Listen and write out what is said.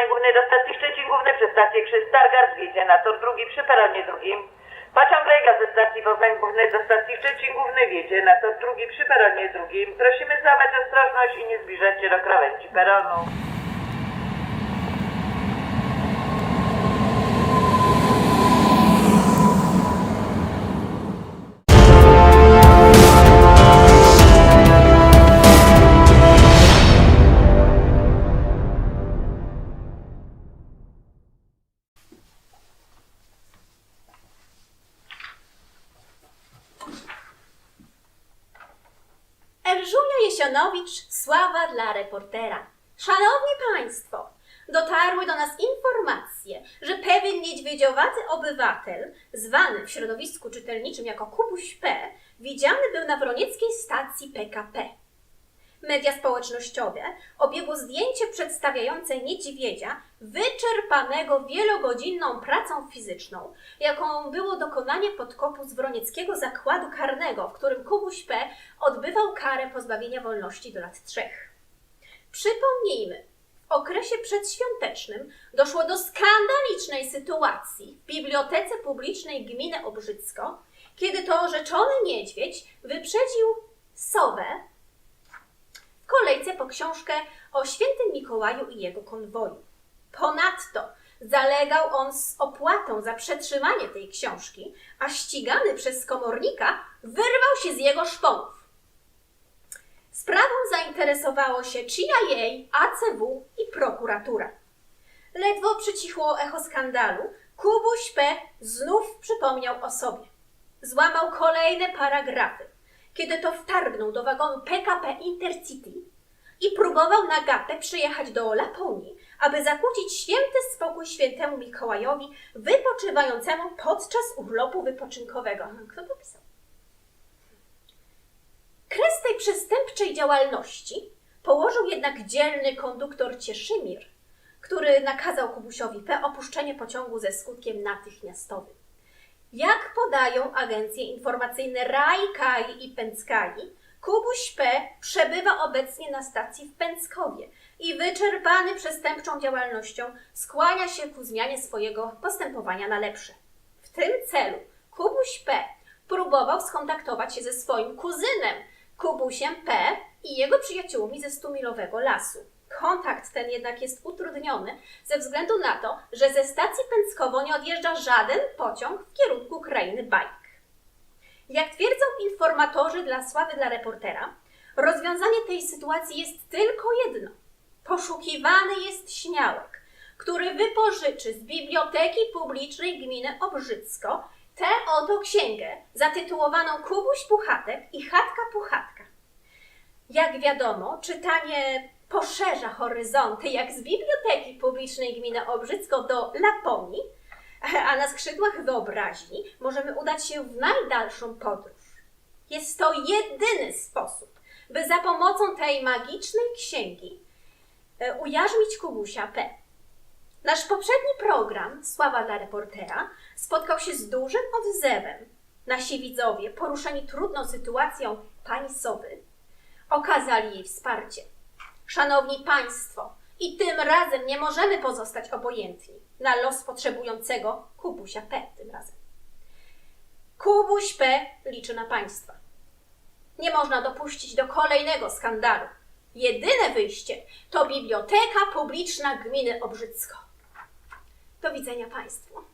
Północnej Głównej do stacji Szczecin Główny przez stację Krzyż wjedzie na tor drugi przy peronie drugim. Pociąg Rejga ze stacji Poznań Główny do stacji Szczecin Główny wjedzie na tor drugi przy peronie drugim. Prosimy zachować ostrożność i nie zbliżać się do krawędzi peronu. Elżunia Jesionowicz, sława dla reportera. Szanowni Państwo, dotarły do nas informacje, że pewien niedźwiedziowaty obywatel, zwany w środowisku czytelniczym jako Kubuś P., widziany był na wronieckiej stacji PKP. Media społecznościowe obiegło zdjęcie przedstawiające niedźwiedzia wyczerpanego wielogodzinną pracą fizyczną, jaką było dokonanie podkopu z wronieckiego zakładu karnego, w którym Kubuś P. odbywał karę pozbawienia wolności do lat trzech. Przypomnijmy, w okresie przedświątecznym doszło do skandalicznej sytuacji w Bibliotece Publicznej Gminy Obrzycko, kiedy to rzeczony niedźwiedź wyprzedził sowę kolejce po książkę o świętym Mikołaju i jego konwoju. Ponadto zalegał on z opłatą za przetrzymanie tej książki, a ścigany przez komornika wyrwał się z jego szponów. Sprawą zainteresowało się CIA, ACW i prokuratura. Ledwo przycichło echo skandalu, Kubuś P. znów przypomniał o sobie. Złamał kolejne paragrafy, kiedy to wtargnął do wagonu PKP Intercity i próbował na gapę przyjechać do Laponii, aby zakłócić święty spokój świętemu Mikołajowi wypoczywającemu podczas urlopu wypoczynkowego. Kto to pisał? Kres tej przestępczej działalności położył jednak dzielny konduktor Cieszymir, który nakazał Kubusiowi P. opuszczenie pociągu ze skutkiem natychmiastowym. Jak podają agencje informacyjne RAI, KAI i Pęckai, Kubuś P. przebywa obecnie na stacji w Pęckowie i wyczerpany przestępczą działalnością skłania się ku zmianie swojego postępowania na lepsze. W tym celu Kubuś P. próbował skontaktować się ze swoim kuzynem, Kubusiem P. i jego przyjaciółmi ze Stumilowego Lasu. Kontakt ten jednak jest utrudniony ze względu na to, że ze stacji Pęckowo nie odjeżdża żaden pociąg w kierunku krainy bajek. Jak twierdzą informatorzy dla sławy dla reportera, rozwiązanie tej sytuacji jest tylko jedno. Poszukiwany jest śmiałek, który wypożyczy z Biblioteki Publicznej Gminy Obrzycko tę oto księgę zatytułowaną Kubuś Puchatek i Chatka Puchatka. Jak wiadomo, czytanie poszerza horyzonty jak z Biblioteki Publicznej Gminy Obrzycko do Laponii, a na skrzydłach wyobraźni możemy udać się w najdalszą podróż. Jest to jedyny sposób, by za pomocą tej magicznej księgi e, ujarzmić Kubusia P. Nasz poprzedni program, Sława dla reportera, spotkał się z dużym odzewem. Nasi widzowie, poruszeni trudną sytuacją pani Sowy, okazali jej wsparcie. Szanowni Państwo, i tym razem nie możemy pozostać obojętni na los potrzebującego Kubusia P. tym razem. Kubuś P. liczy na Państwa. Nie można dopuścić do kolejnego skandalu. Jedyne wyjście to Biblioteka Publiczna Gminy Obrzycko. Do widzenia Państwu.